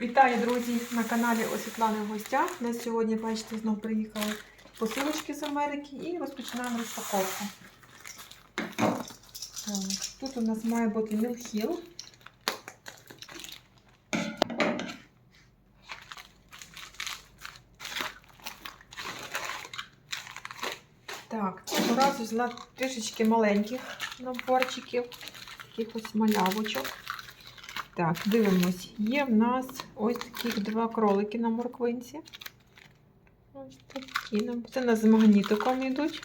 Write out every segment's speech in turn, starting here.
Вітаю, друзі, на каналі у Світлани в гостях. У сьогодні, бачите, знову приїхали посилочки з Америки і розпочинаємо розпаковку. Тут у нас має бути Мілхіл. Так, цього разу взяла трішечки маленьких наборчиків, таких ось малявочок. Так, дивимось. Є в нас ось таких два кролики на морквинці. Ось такі. Це у нас з магнітиком йдуть.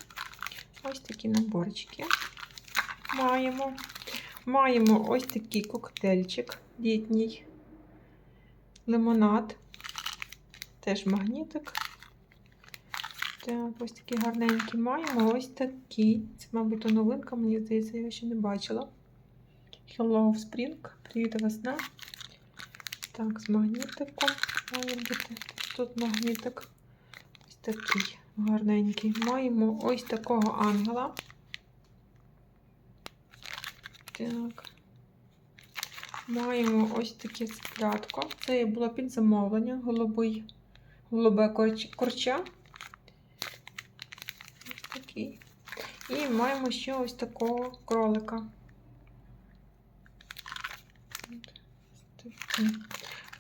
Ось такі наборчики. Маємо. Маємо ось такий коктейльчик літній. Лимонад. Теж магнітик. Так, ось такі гарненькі маємо. Ось такі. Це, мабуть, новинка, мені здається, я ще не бачила. Hello Spring. Привіт, весна. Так, з магнітиком має бути. Тут магнітик. Ось такий гарненький. Маємо ось такого ангела. Так. Маємо ось таке склятко. Це було під замовлення. Голубий, голубе корч- корча. Ось такий. І маємо ще ось такого кролика.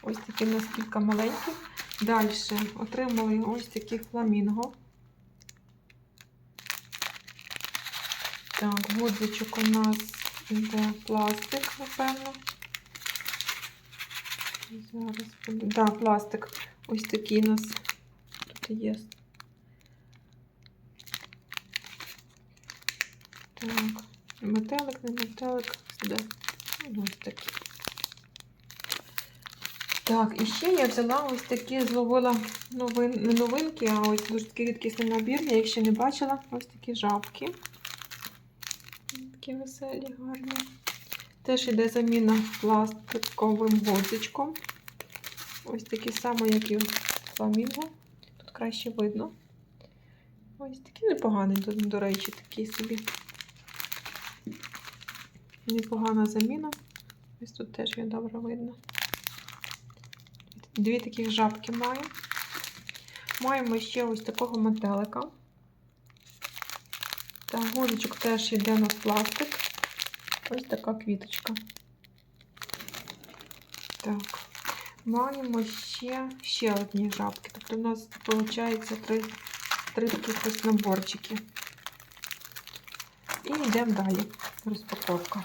Ось такі у нас кілька маленьких. Далі отримали ось такі фламінго. Так, гудзичок у нас іде пластик, напевно. Зараз буде. Да, пластик. Ось такий у нас тут є. Так, метелик, не метелик, де? Ну, ось такий. Так, і ще я взяла ось такі, зловила новин, не новинки, а ось дуже такий рідкісний набір. Я їх ще не бачила. Ось такі жабки. Такі веселі, гарні. Теж йде заміна пластиковим гудзичком. Ось такі самі, як і фламінго. Тут краще видно. Ось такі непогані, до речі, такі собі. Непогана заміна. Ось тут теж є добре видно. Дві таких жабки маю. Маємо ще ось такого метелика. Та гудочок теж йде на пластик. Ось така квіточка. Так. Маємо ще, ще одні жабки. Тобто у нас виходить три, три таких ось наборчики. І йдемо далі. Розпаковка.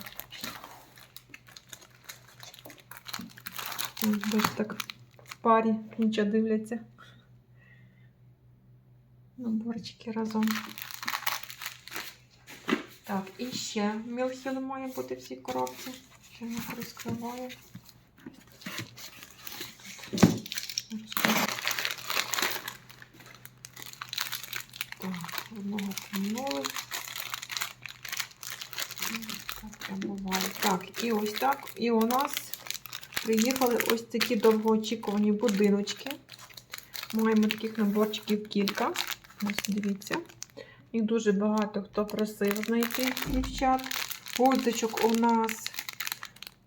Ось, так парі нічого дивляться. Наборчики разом. Так, і ще мілхіл має бути в цій коробці. Ще не розкриваю. Так, одного прям. Так, і ось так. І у нас приїхали ось такі довгоочікувані будиночки. Маємо таких наборчиків кілька. Ось дивіться. Їх дуже багато хто просив знайти дівчат. Гудзичок у нас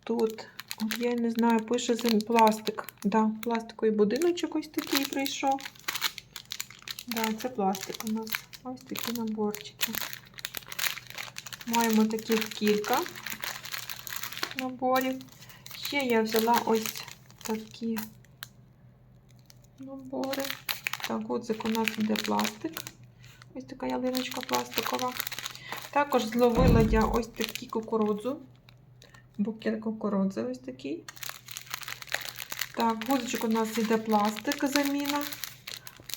тут, от я не знаю, пише зим- пластик. Да, пластиковий будиночок ось такий прийшов. Да, це пластик у нас. Ось такі наборчики. Маємо таких кілька наборів. Ще я взяла ось такі набори. Так, гудзик у нас іде пластик. Ось така ялиночка пластикова. Також зловила я ось такі кукурудзу. Букет кукурудзи ось такий. Так, гудзичок у нас іде пластик заміна.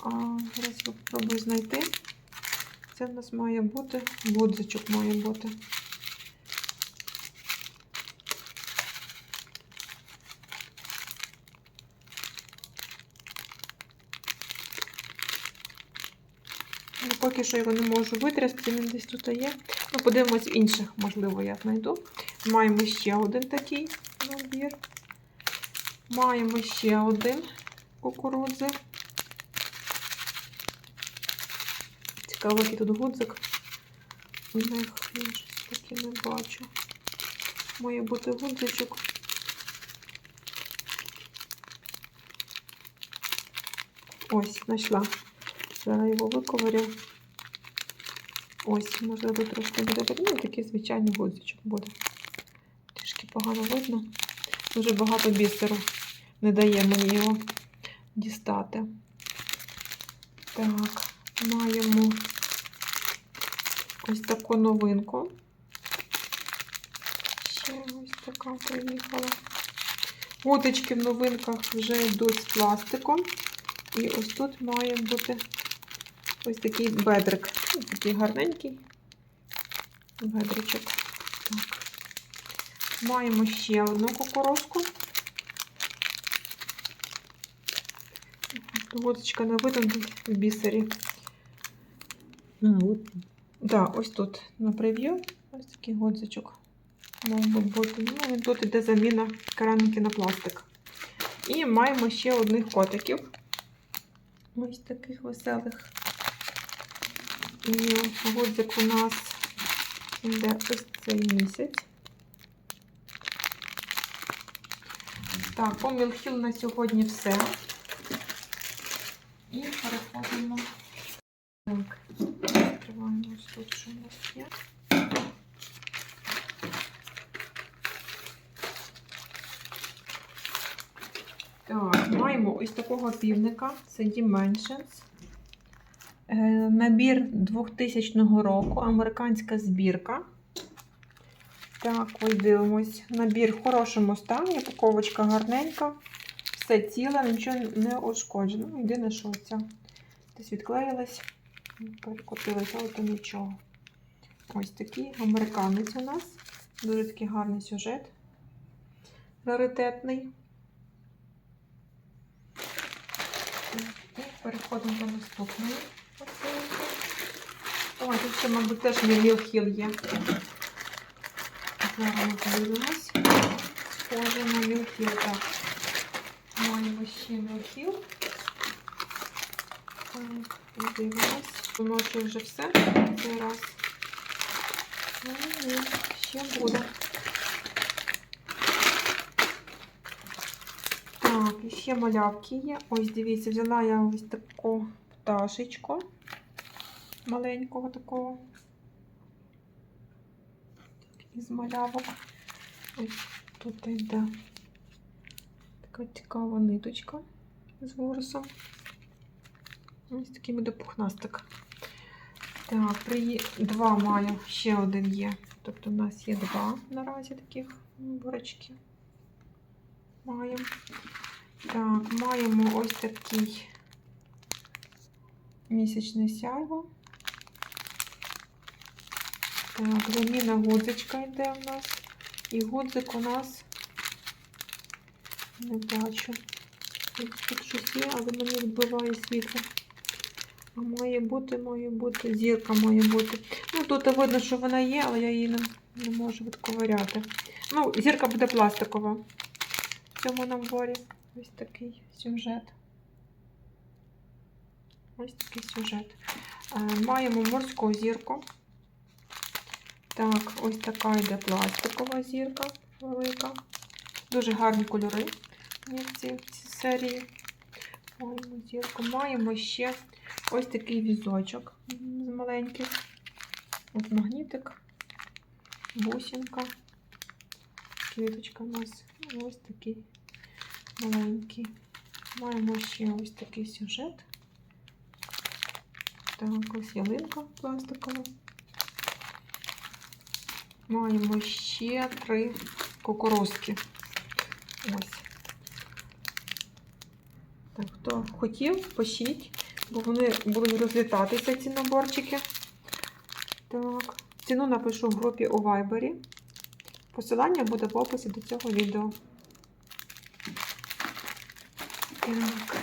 А, зараз спробую знайти. Це в нас має бути гудзичок має бути. Ну, поки що його не можу витрясти, він десь тут є. Ну, подивимось інших, можливо, я знайду. Маємо ще один такий набір. Маємо ще один кукурудзи. Цікаво, який тут гудзик. У них я щось таке не бачу. Має бути гудзичок. Ось, знайшла. Зараз його виковирю. Ось, можливо, трошки буде видно. Такий звичайний гудзичок буде. Трішки погано видно. Дуже багато бісеру. Не дає мені його дістати. Так, маємо ось таку новинку. Ще ось така приїхала. Уточки в новинках вже йдуть з пластиком. І ось тут має бути ось такий бедрик. Ось такий гарненький бедричок. Так. Маємо ще одну кукурузку. Водочка не видно в бісері. А, от. Да, ось тут на прев'ю. Ось такий годзичок. Мав би бути. Ну, тут іде заміна кераміки на пластик. І маємо ще одних котиків. Ось таких веселих. І годзик у нас йде ось цей місяць. Так, по Мілхіл на сьогодні все. І переходимо. Так, відкриваємо ось тут, що у нас є. Так, маємо ось такого півника, це Dimensions. Е, Набір 2000 року, американська збірка. Так, ось дивимось. Набір в хорошому стані, упаковочка гарненька. Все ціле, нічого не ушкоджено. Єдине, що ця десь відклеїлась, перекотилася, але то нічого. Ось такий американець у нас. Дуже такий гарний сюжет. Раритетний. Переходимо до наступної посилки. О, тут ще, мабуть, теж Міл Хіл є. Зараз ми подивимось. Схоже на Міл Хіл, так. Маємо ще Міл Хіл. Так, подивимось. Думаю, що вже все. Цей раз. Ні, ще буде. Так, і ще малявки є. Ось дивіться, взяла я ось таку пташечку. Маленького такого. Із малявок. Ось тут йде така цікава ниточка з ворсом. Ось такий буде пухнастик. Так, при... два маю, ще один є. Тобто у нас є два наразі таких бурочки. Маємо. Так, маємо ось такий місячне сяйво. Так, заміна гудзичка йде у нас. І гудзик у нас не бачу. Тут щось є, але мені відбиває світло. А має бути, має бути, зірка має бути. Ну, тут видно, що вона є, але я її не, не можу відковиряти. Ну, зірка буде пластикова. В цьому наборі ось такий сюжет. Ось такий сюжет. Е, Маємо морську зірку. Так, ось така йде пластикова зірка велика. Дуже гарні кольори в цій, серії. Маємо зірку. Маємо ще ось такий візочок з маленьких. От магнітик, бусинка, квіточка у нас. Ось такий маленький. Маємо ще ось такий сюжет. Так, ось ялинка пластикова. Маємо ще три кукурузки. Ось. Так, хто хотів, пишіть, бо вони будуть розлітатися, ці наборчики. Так, ціну напишу в групі у Viber. Посилання буде в описі до цього відео. Так.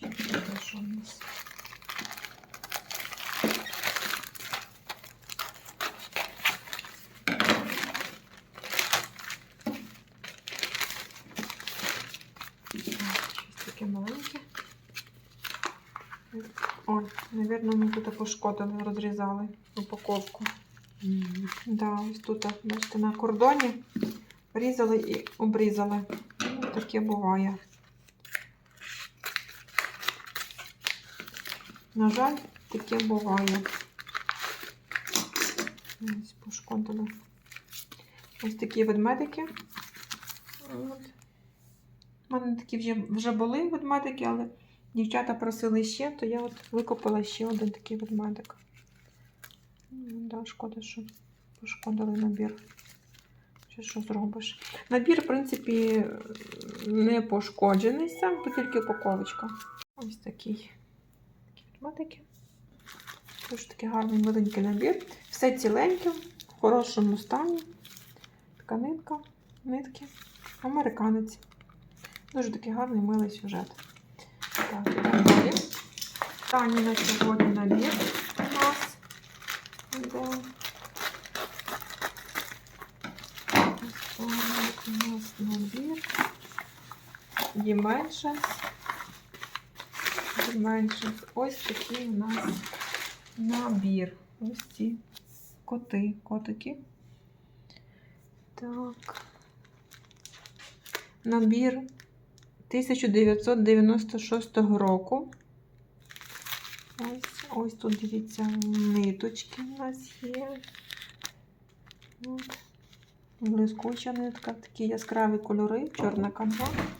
Що тут що у нас? Так, Щось таке маленьке. Ой, навірно, ми тут пошкодили, розрізали упаковку. Мгм. Да, ось тут, бачите, на кордоні різали і обрізали. Ну, Таке буває. На жаль, таке буває. Ось пошкодили. Ось такі ведмедики. От. У мене такі вже, вже були ведмедики, але дівчата просили ще, то я от викопала ще один такий ведмедик. Ну, Да, шкода, що пошкодили набір. Чи що зробиш? Набір, в принципі, не пошкоджений сам, тільки упаковочка. Ось такий. Такі ведмедики. Дуже такий гарний маленький набір. Все ціленьке, в хорошому стані. Тканинка, нитки. Американець. Дуже такий гарний милий сюжет. Так, далі. Останній на сьогодні набір у нас йде. У нас набір. Dimensions. Dimensions. Ось такий у нас набір. Ось ці коти, котики. Так. Набір 1996 року. Ось, ось тут дивіться, ниточки у нас є. Блискуча нитка, такі яскраві кольори, чорна канва.